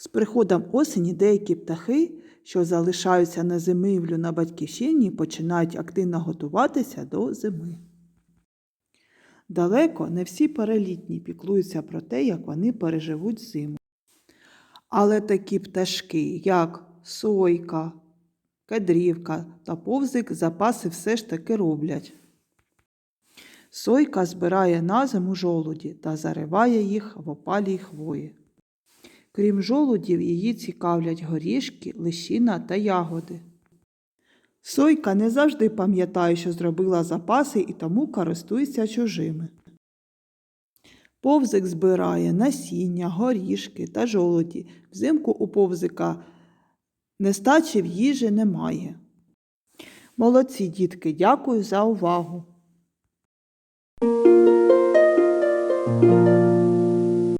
З приходом осені деякі птахи, що залишаються на зимівлю на батьківщині, починають активно готуватися до зими. Далеко не всі перелітні піклуються про те, як вони переживуть зиму. Але такі пташки, як сойка, кедрівка та повзик, запаси все ж таки роблять. Сойка збирає на зиму жолуді та зариває їх в опалій хвої. Крім жолудів, її цікавлять горішки, лищина та ягоди. Сойка не завжди пам'ятає, що зробила запаси і тому користується чужими. Повзик збирає насіння, горішки та жолуді. Взимку у повзика нестачі в їжі немає. Молодці, дітки, дякую за увагу.